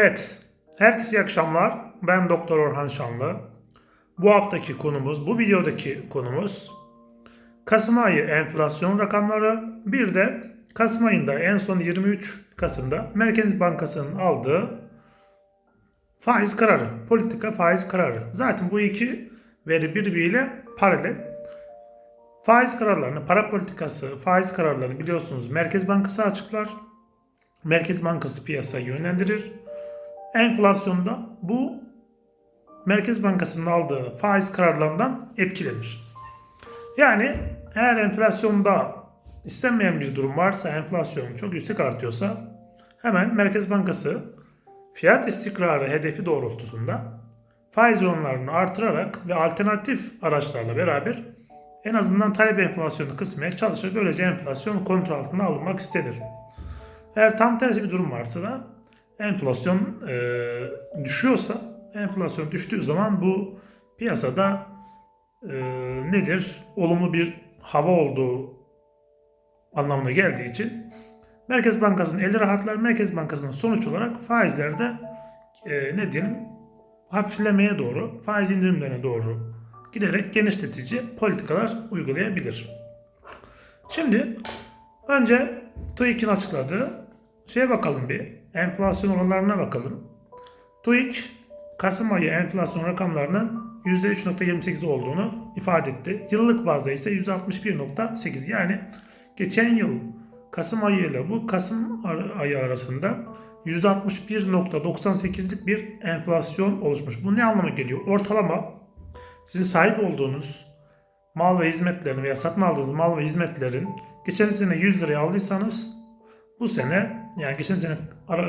Evet, herkese iyi akşamlar. Ben Doktor Orhan Şanlı. Bu haftaki konumuz, bu videodaki konumuz Kasım ayı enflasyon rakamları. Bir de Kasım ayında en son 23 Kasım'da Merkez Bankası'nın aldığı faiz kararı, politika faiz kararı. Zaten bu iki veri birbiriyle paralel. Faiz kararlarını, para politikası, faiz kararlarını biliyorsunuz Merkez Bankası açıklar. Merkez Bankası piyasayı yönlendirir. Enflasyonda bu Merkez Bankası'nın aldığı faiz kararlarından etkilenir. Yani eğer enflasyonda istenmeyen bir durum varsa, enflasyon çok yüksek artıyorsa hemen Merkez Bankası fiyat istikrarı hedefi doğrultusunda faiz oranlarını artırarak ve alternatif araçlarla beraber en azından talep enflasyonu kısmaya çalışır. Böylece enflasyon kontrol altına alınmak istenir. Eğer tam tersi bir durum varsa da enflasyon e, düşüyorsa enflasyon düştüğü zaman bu piyasada e, nedir? Olumlu bir hava olduğu anlamına geldiği için Merkez Bankası'nın eli rahatlar. Merkez Bankası'nın sonuç olarak faizlerde e, ne diyelim hafiflemeye doğru, faiz indirimlerine doğru giderek genişletici politikalar uygulayabilir. Şimdi önce TÜİK'in açıkladığı şeye bakalım bir. Enflasyon oranlarına bakalım. TÜİK Kasım ayı enflasyon rakamlarının %3.28 olduğunu ifade etti. Yıllık bazda ise %61.8 yani geçen yıl Kasım ayı ile bu Kasım ayı arasında %61.98'lik bir enflasyon oluşmuş. Bu ne anlama geliyor? Ortalama sizin sahip olduğunuz mal ve hizmetlerin veya satın aldığınız mal ve hizmetlerin geçen sene 100 liraya aldıysanız bu sene yani geçen sene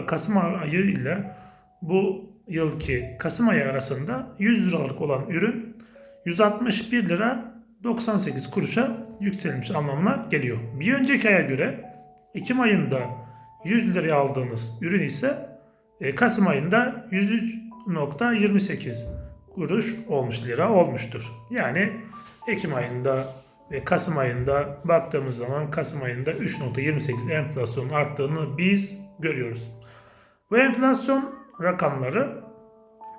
Kasım ayı ile bu yılki Kasım ayı arasında 100 liralık olan ürün 161 lira 98 kuruşa yükselmiş anlamına geliyor. Bir önceki aya göre Ekim ayında 100 liraya aldığınız ürün ise e, Kasım ayında 103.28 kuruş olmuş lira olmuştur. Yani Ekim ayında ve Kasım ayında baktığımız zaman Kasım ayında 3.28 enflasyon arttığını biz görüyoruz. Bu enflasyon rakamları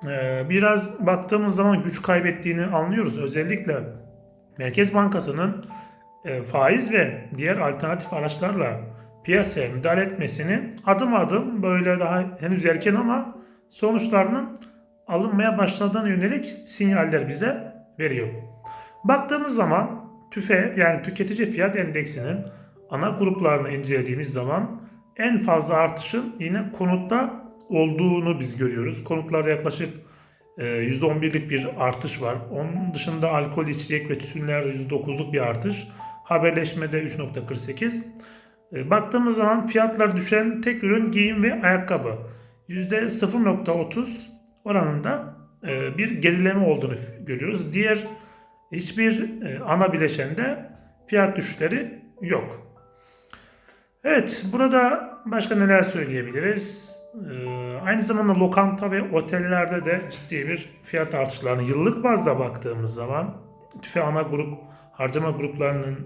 e, biraz baktığımız zaman güç kaybettiğini anlıyoruz. Özellikle Merkez Bankası'nın e, faiz ve diğer alternatif araçlarla piyasaya müdahale etmesini adım adım böyle daha henüz erken ama sonuçlarının alınmaya başladığına yönelik sinyaller bize veriyor. Baktığımız zaman TÜFE yani tüketici fiyat endeksinin ana gruplarını incelediğimiz zaman en fazla artışın yine konutta olduğunu biz görüyoruz. Konutlarda yaklaşık %11'lik bir artış var. Onun dışında alkol içecek ve tütünlerde %9'luk bir artış. Haberleşmede 3.48. Baktığımız zaman fiyatlar düşen tek ürün giyim ve ayakkabı. %0.30 oranında bir gerileme olduğunu görüyoruz. Diğer hiçbir ana bileşende fiyat düşüşleri yok. Evet, burada başka neler söyleyebiliriz? Aynı zamanda lokanta ve otellerde de ciddi bir fiyat artışlarını yıllık bazda baktığımız zaman tüfe ana grup harcama gruplarının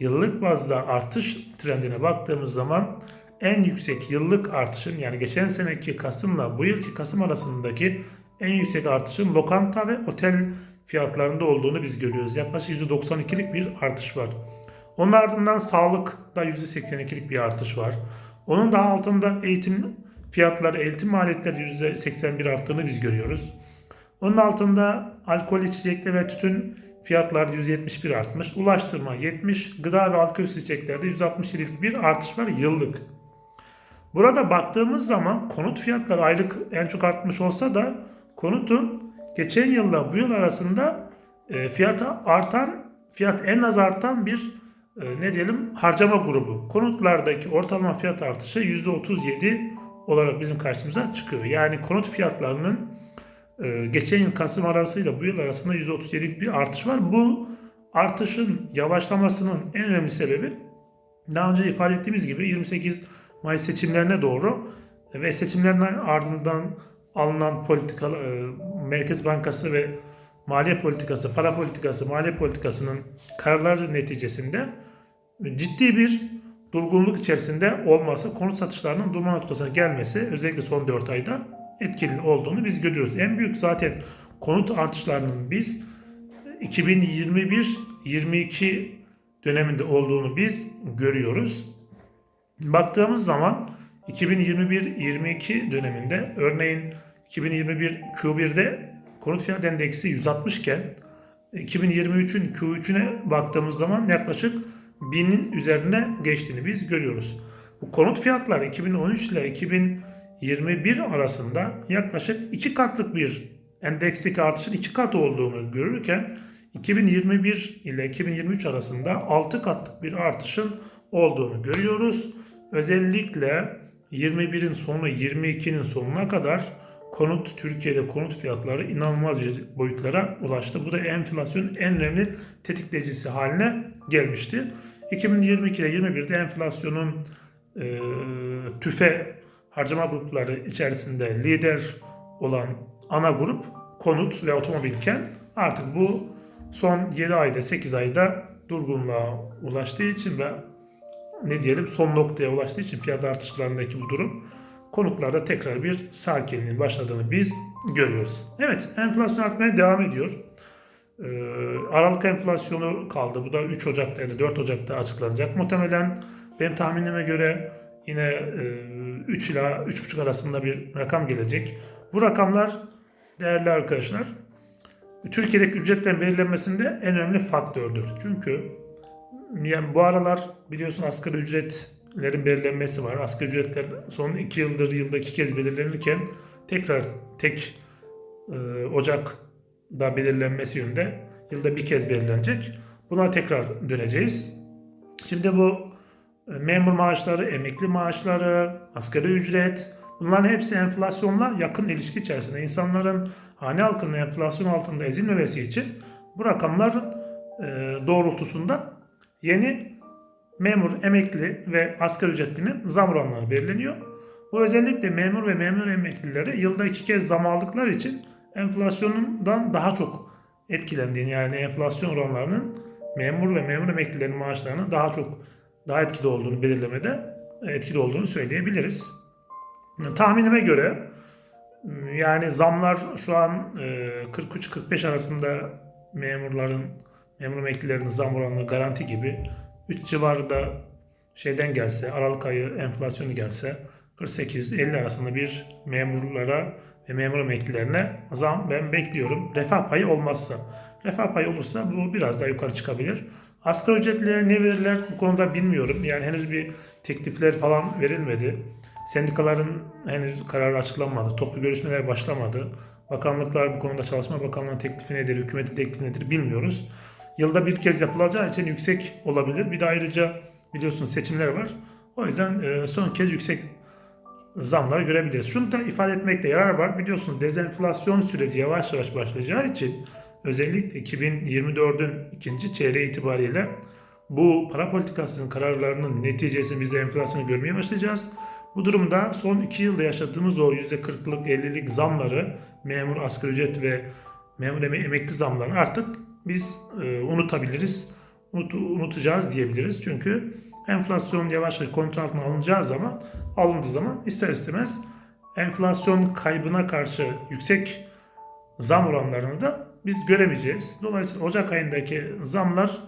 yıllık bazda artış trendine baktığımız zaman en yüksek yıllık artışın yani geçen seneki Kasım'la bu yılki Kasım arasındaki en yüksek artışın lokanta ve otel fiyatlarında olduğunu biz görüyoruz. Yaklaşık %92'lik bir artış var. Onun ardından sağlıkta %82'lik bir artış var. Onun daha altında eğitim fiyatları, eğitim maliyetleri %81 arttığını biz görüyoruz. Onun altında alkol içecekler ve tütün fiyatları %71 artmış. Ulaştırma 70, gıda ve alkol içeceklerde %67'lik bir artış var yıllık. Burada baktığımız zaman konut fiyatları aylık en çok artmış olsa da konutun geçen yılla bu yıl arasında e, fiyata artan, fiyat en az artan bir ne diyelim harcama grubu. Konutlardaki ortalama fiyat artışı %37 olarak bizim karşımıza çıkıyor. Yani konut fiyatlarının e, geçen yıl Kasım arasıyla bu yıl arasında %37'lik bir artış var. Bu artışın yavaşlamasının en önemli sebebi daha önce ifade ettiğimiz gibi 28 Mayıs seçimlerine doğru ve seçimlerin ardından alınan politika e, Merkez Bankası ve maliye politikası, para politikası, maliye politikasının kararları neticesinde ciddi bir durgunluk içerisinde olması, konut satışlarının durma noktasına gelmesi özellikle son 4 ayda etkili olduğunu biz görüyoruz. En büyük zaten konut artışlarının biz 2021-22 döneminde olduğunu biz görüyoruz. Baktığımız zaman 2021-22 döneminde örneğin 2021 Q1'de konut fiyat endeksi 160 iken 2023'ün Q3'üne baktığımız zaman yaklaşık 1000'in üzerine geçtiğini biz görüyoruz. Bu konut fiyatları 2013 ile 2021 arasında yaklaşık 2 katlık bir endeksteki artışın 2 kat olduğunu görürken 2021 ile 2023 arasında 6 katlık bir artışın olduğunu görüyoruz. Özellikle 21'in sonu 22'nin sonuna kadar konut Türkiye'de konut fiyatları inanılmaz bir boyutlara ulaştı. Bu da enflasyonun en önemli tetikleyicisi haline gelmişti. 2022 ile 21'de enflasyonun e, tüfe harcama grupları içerisinde lider olan ana grup konut ve otomobilken artık bu son 7 ayda 8 ayda durgunluğa ulaştığı için ve ne diyelim son noktaya ulaştığı için fiyat artışlarındaki bu durum konutlarda tekrar bir sakinliğin başladığını biz görüyoruz. Evet enflasyon artmaya devam ediyor. Ee, Aralık enflasyonu kaldı. Bu da 3 Ocak'ta ya da 4 Ocak'ta açıklanacak. Muhtemelen benim tahminime göre yine e, 3 ila 3,5 arasında bir rakam gelecek. Bu rakamlar değerli arkadaşlar Türkiye'deki ücretlerin belirlenmesinde en önemli faktördür. Çünkü yani bu aralar biliyorsun asgari ücretlerin belirlenmesi var. Asgari ücretler son 2 yıldır yılda iki kez belirlenirken tekrar tek e, Ocak'da belirlenmesi yönünde yılda bir kez belirlenecek. Buna tekrar döneceğiz. Şimdi bu e, memur maaşları, emekli maaşları, asgari ücret bunların hepsi enflasyonla yakın ilişki içerisinde. İnsanların hane halkının enflasyon altında ezilmemesi için bu rakamların e, doğrultusunda yeni memur, emekli ve asgari ücretlinin zam oranları belirleniyor. Bu özellikle memur ve memur emeklileri yılda iki kez zam aldıkları için enflasyonundan daha çok etkilendiğini yani enflasyon oranlarının memur ve memur emeklilerin maaşlarının daha çok daha etkili olduğunu belirlemede etkili olduğunu söyleyebiliriz. Tahminime göre yani zamlar şu an 43-45 arasında memurların, memur emeklilerin zam oranı garanti gibi 3 civarında şeyden gelse, Aralık ayı enflasyonu gelse 48-50 arasında bir memurlara ve memur emeklilerine zam ben bekliyorum. Refah payı olmazsa. Refah payı olursa bu biraz daha yukarı çıkabilir. Asgari ücretliye ne verirler bu konuda bilmiyorum. Yani henüz bir teklifler falan verilmedi. Sendikaların henüz kararı açıklanmadı. Toplu görüşmeler başlamadı. Bakanlıklar bu konuda çalışma bakanlığının teklifi nedir, hükümetin teklifi nedir bilmiyoruz. Yılda bir kez yapılacağı için yüksek olabilir. Bir de ayrıca biliyorsunuz seçimler var. O yüzden e, son kez yüksek zamları görebiliriz. Şunu da ifade etmekte yarar var. Biliyorsunuz dezenflasyon süreci yavaş yavaş başlayacağı için özellikle 2024'ün ikinci çeyreği itibariyle bu para politikasının kararlarının neticesinde biz de enflasyonu görmeye başlayacağız. Bu durumda son 2 yılda yaşadığımız o %40'lık 50'lik zamları memur asgari ücret ve memur emekli zamlarını artık biz e, unutabiliriz. Unut, unutacağız diyebiliriz. Çünkü enflasyon yavaş yavaş kontrol altına alınacağı zaman alındığı zaman ister istemez enflasyon kaybına karşı yüksek zam oranlarını da biz göremeyeceğiz. Dolayısıyla Ocak ayındaki zamlar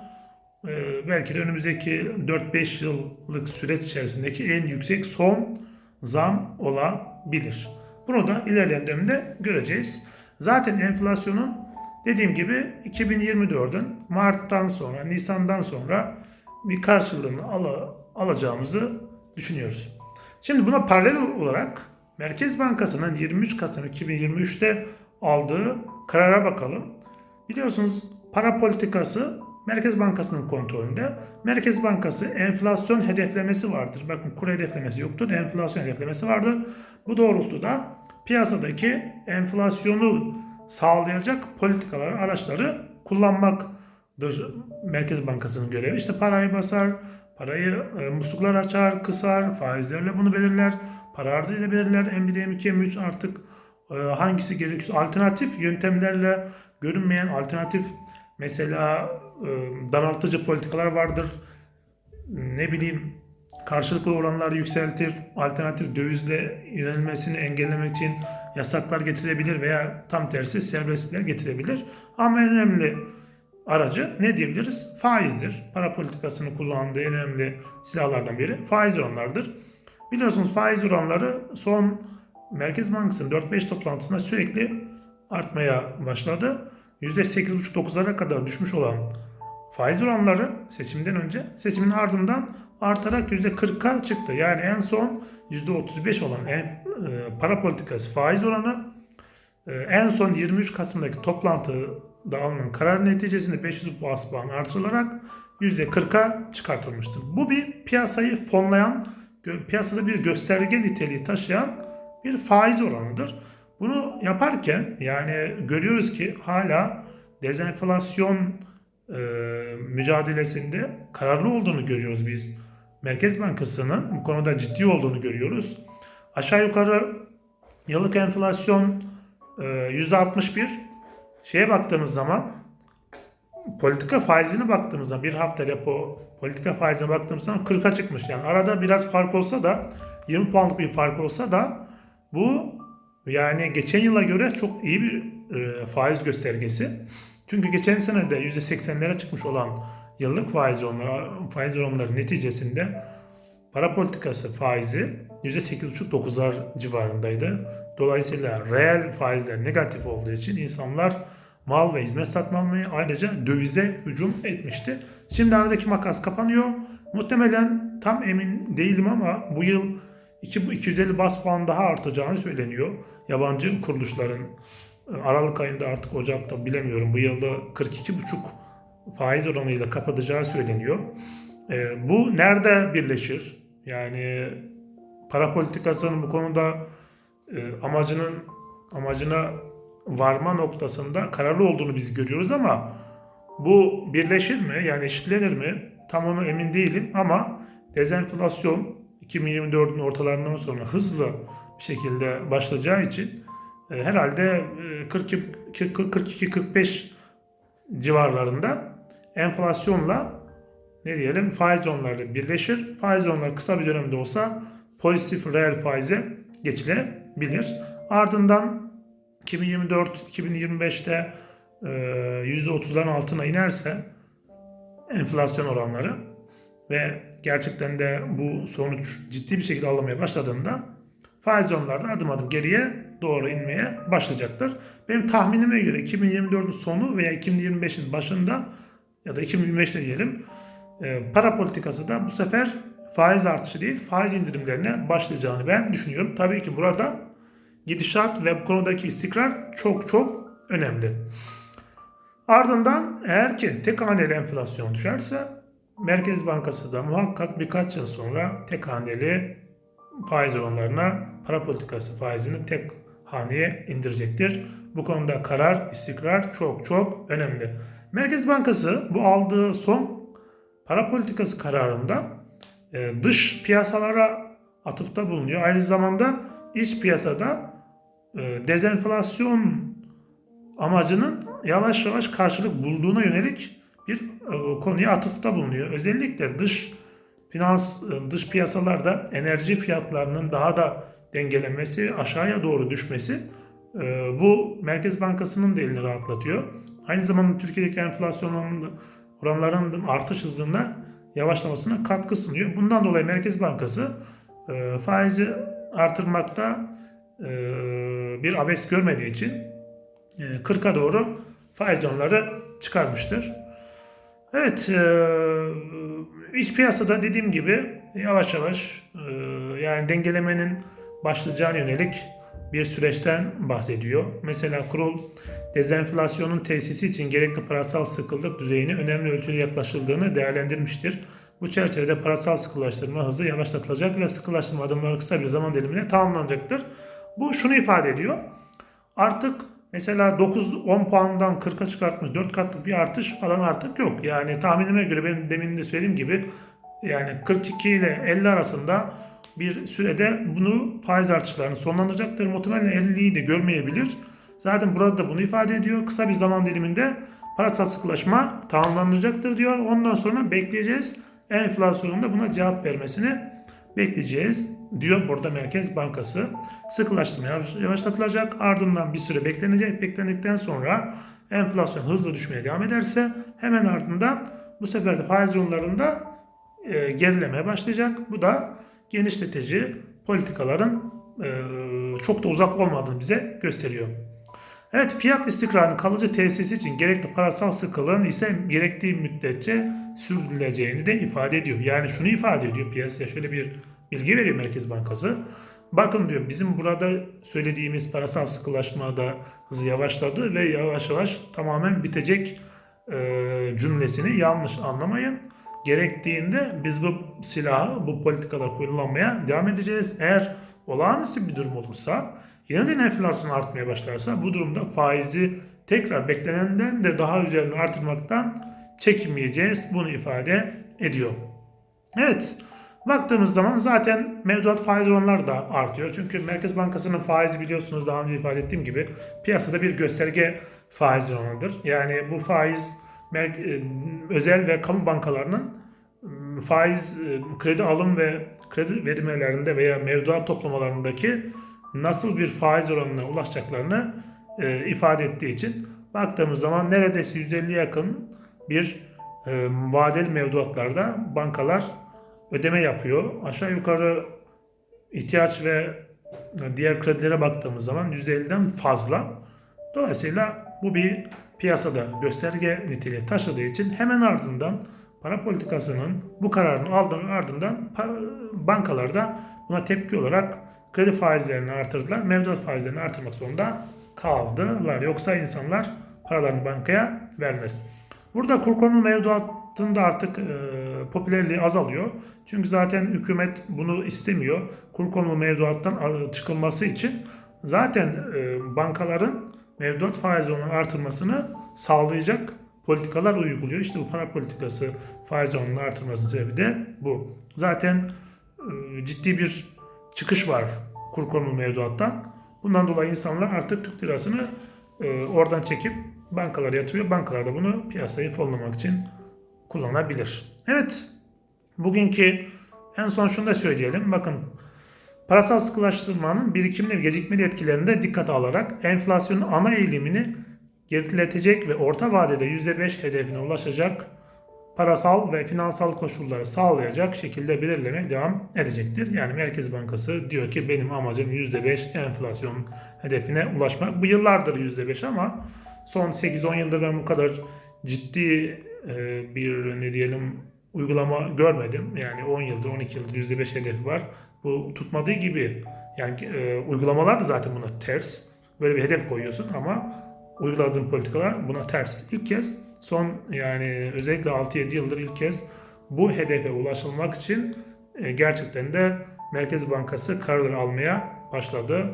e, belki de önümüzdeki 4-5 yıllık süreç içerisindeki en yüksek son zam olabilir. Bunu da ilerleyen dönemde göreceğiz. Zaten enflasyonun dediğim gibi 2024'ün Mart'tan sonra, Nisan'dan sonra bir karşılığını al alacağımızı düşünüyoruz. Şimdi buna paralel olarak Merkez Bankası'nın 23 Kasım 2023'te aldığı karara bakalım. Biliyorsunuz para politikası Merkez Bankası'nın kontrolünde. Merkez Bankası enflasyon hedeflemesi vardır. Bakın kur hedeflemesi yoktur. Enflasyon hedeflemesi vardır. Bu doğrultuda piyasadaki enflasyonu sağlayacak politikalar, araçları kullanmaktır Merkez Bankası'nın görevi. İşte parayı basar, parayı e, musluklar açar, kısar, faizlerle bunu belirler, para arzıyla belirler. M1, M2, M3 artık e, hangisi gerekiyorsa alternatif yöntemlerle görünmeyen alternatif mesela e, daraltıcı politikalar vardır. Ne bileyim karşılıklı oranları yükseltir, alternatif dövizle yönelmesini engellemek için yasaklar getirebilir veya tam tersi serbestlikler getirebilir. Ama en önemli aracı ne diyebiliriz? Faizdir. Para politikasını kullandığı en önemli silahlardan biri faiz oranlardır. Biliyorsunuz faiz oranları son Merkez Bankası'nın 4-5 toplantısında sürekli artmaya başladı. %8,5-9'lara kadar düşmüş olan faiz oranları seçimden önce seçimin ardından artarak %40'a çıktı. Yani en son %35 olan en, e, para politikası faiz oranı e, en son 23 Kasım'daki toplantıda alınan karar neticesinde 500 bas puan artırılarak %40'a çıkartılmıştır. Bu bir piyasayı fonlayan, piyasada bir gösterge niteliği taşıyan bir faiz oranıdır. Bunu yaparken yani görüyoruz ki hala dezenflasyon e, mücadelesinde kararlı olduğunu görüyoruz biz. Merkez Bankası'nın bu konuda ciddi olduğunu görüyoruz. Aşağı yukarı yıllık enflasyon e, %61. Şeye baktığımız zaman politika faizine baktığımız zaman bir hafta repo politika faizine baktığımız zaman 40'a çıkmış. Yani arada biraz fark olsa da 20 puanlık bir fark olsa da bu yani geçen yıla göre çok iyi bir e, faiz göstergesi. Çünkü geçen sene de %80'lere çıkmış olan yıllık faiz oranları, faiz oranları neticesinde para politikası faizi %8,5-9'lar civarındaydı. Dolayısıyla reel faizler negatif olduğu için insanlar mal ve hizmet satın almaya ayrıca dövize hücum etmişti. Şimdi aradaki makas kapanıyor. Muhtemelen tam emin değilim ama bu yıl 2, 250 bas puan daha artacağını söyleniyor. Yabancı kuruluşların Aralık ayında artık Ocak'ta bilemiyorum bu yılda 42,5 faiz oranıyla kapatacağı söyleniyor. E, bu nerede birleşir? Yani para politikasının bu konuda amacının amacına varma noktasında kararlı olduğunu biz görüyoruz ama bu birleşir mi? Yani eşitlenir mi? Tam onu emin değilim ama dezenflasyon 2024'ün ortalarından sonra hızlı bir şekilde başlayacağı için e, herhalde e, 42-45 civarlarında enflasyonla ne diyelim faiz onları birleşir. Faiz onları kısa bir dönemde olsa pozitif reel faize geçilebilir. Ardından 2024-2025'te e, %30'ların altına inerse enflasyon oranları ve gerçekten de bu sonuç ciddi bir şekilde alınmaya başladığında faiz oranları adım adım geriye doğru inmeye başlayacaktır. Benim tahminime göre 2024'ün sonu veya 2025'in başında ya da 2025'te diyelim e, para politikası da bu sefer faiz artışı değil faiz indirimlerine başlayacağını ben düşünüyorum. Tabii ki burada gidişat ve bu konudaki istikrar çok çok önemli. Ardından eğer ki tek haneli enflasyon düşerse Merkez Bankası da muhakkak birkaç yıl sonra tek haneli faiz oranlarına para politikası faizini tek haneye indirecektir. Bu konuda karar, istikrar çok çok önemli. Merkez Bankası bu aldığı son para politikası kararında e, dış piyasalara atıfta bulunuyor. Aynı zamanda iç piyasada dezenflasyon amacının yavaş yavaş karşılık bulduğuna yönelik bir e, konuya atıfta bulunuyor. Özellikle dış finans dış piyasalarda enerji fiyatlarının daha da dengelenmesi, aşağıya doğru düşmesi bu Merkez Bankası'nın da elini rahatlatıyor. Aynı zamanda Türkiye'deki enflasyon oranlarının artış hızında yavaşlamasına katkı sunuyor. Bundan dolayı Merkez Bankası faizi artırmakta bir abes görmediği için 40'a doğru faiz oranları çıkarmıştır. Evet, iç piyasada dediğim gibi yavaş yavaş yani dengelemenin başlayacağına yönelik bir süreçten bahsediyor. Mesela kurul dezenflasyonun tesisi için gerekli parasal sıkılık düzeyine önemli ölçüde yaklaşıldığını değerlendirmiştir. Bu çerçevede parasal sıkılaştırma hızı yavaşlatılacak ve sıkılaştırma adımları kısa bir zaman dilimine tamamlanacaktır. Bu şunu ifade ediyor. Artık mesela 9-10 puandan 40'a çıkartmış 4 katlık bir artış falan artık yok. Yani tahminime göre benim demin de söylediğim gibi yani 42 ile 50 arasında bir sürede bunu faiz artışlarını sonlandıracaktır. Muhtemelen 50'yi de görmeyebilir. Zaten burada da bunu ifade ediyor. Kısa bir zaman diliminde parasal sıkılaşma tamamlanacaktır diyor. Ondan sonra bekleyeceğiz. Enflasyonun da buna cevap vermesini bekleyeceğiz diyor burada Merkez Bankası. Sıkılaştırma yavaş- yavaşlatılacak. Ardından bir süre beklenecek. Beklendikten sonra enflasyon hızlı düşmeye devam ederse hemen ardından bu sefer de faiz oranlarında e, gerilemeye başlayacak. Bu da genişletici politikaların e, çok da uzak olmadığını bize gösteriyor. Evet fiyat istikrarının kalıcı tesisi için gerekli parasal sıkılığın ise gerektiği müddetçe sürdürüleceğini de ifade ediyor. Yani şunu ifade ediyor piyasaya şöyle bir bilgi veriyor Merkez Bankası. Bakın diyor bizim burada söylediğimiz parasal sıkılaşmada hızı yavaşladı ve yavaş yavaş tamamen bitecek e, cümlesini yanlış anlamayın. Gerektiğinde biz bu silahı, bu politikalar kullanmaya devam edeceğiz. Eğer olağanüstü bir durum olursa, yeniden enflasyon artmaya başlarsa bu durumda faizi tekrar beklenenden de daha üzerine artırmaktan çekinmeyeceğiz. Bunu ifade ediyor. Evet, baktığımız zaman zaten mevduat faiz oranları da artıyor. Çünkü Merkez Bankası'nın faizi biliyorsunuz daha önce ifade ettiğim gibi piyasada bir gösterge faiz oranıdır. Yani bu faiz e, özel ve kamu bankalarının m, faiz e, kredi alım ve kredi verilmelerinde veya mevduat toplamalarındaki nasıl bir faiz oranına ulaşacaklarını e, ifade ettiği için baktığımız zaman neredeyse %50'ye yakın bir vadeli mevduatlarda bankalar ödeme yapıyor. Aşağı yukarı ihtiyaç ve diğer kredilere baktığımız zaman %50'den fazla. Dolayısıyla bu bir piyasada gösterge niteliği taşıdığı için hemen ardından para politikasının bu kararını aldığı ardından pa- bankalar da buna tepki olarak kredi faizlerini artırdılar. Mevduat faizlerini artırmak zorunda kaldılar. Yoksa insanlar paralarını bankaya vermez. Burada kur konumu mevduatında artık e, popülerliği azalıyor. Çünkü zaten hükümet bunu istemiyor. Kur konumu mevduattan a- çıkılması için zaten e, bankaların mevduat faiz oranının artırmasını sağlayacak politikalar uyguluyor. İşte bu para politikası faiz oranının artırması sebebi de bu. Zaten e, ciddi bir çıkış var kur mevduattan. Bundan dolayı insanlar artık Türk lirasını e, oradan çekip bankalara yatırıyor. Bankalar da bunu piyasayı fonlamak için kullanabilir. Evet, bugünkü en son şunu da söyleyelim. Bakın parasal sıkılaştırmanın birikimli ve gecikmeli etkilerinde dikkate alarak enflasyonun ana eğilimini geriletecek ve orta vadede %5 hedefine ulaşacak parasal ve finansal koşulları sağlayacak şekilde belirlemeye devam edecektir. Yani Merkez Bankası diyor ki benim amacım %5 enflasyon hedefine ulaşmak. Bu yıllardır %5 ama son 8-10 yıldır ben bu kadar ciddi e, bir ne diyelim uygulama görmedim. Yani 10 yıldır 12 yıldır %5 hedefi var. Bu tutmadığı gibi yani e, uygulamalar da zaten buna ters. Böyle bir hedef koyuyorsun ama uyguladığın politikalar buna ters. İlk kez son yani özellikle 6-7 yıldır ilk kez bu hedefe ulaşılmak için e, gerçekten de Merkez Bankası kararlar almaya başladı.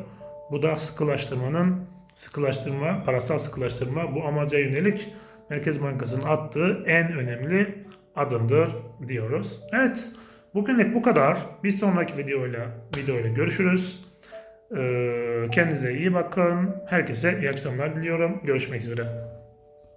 Bu da sıkılaştırmanın sıkılaştırma, parasal sıkılaştırma bu amaca yönelik Merkez Bankası'nın attığı en önemli adımdır diyoruz. Evet, bugünlük bu kadar. Bir sonraki videoyla videoyla görüşürüz. Ee, kendinize iyi bakın. Herkese iyi akşamlar diliyorum. Görüşmek üzere.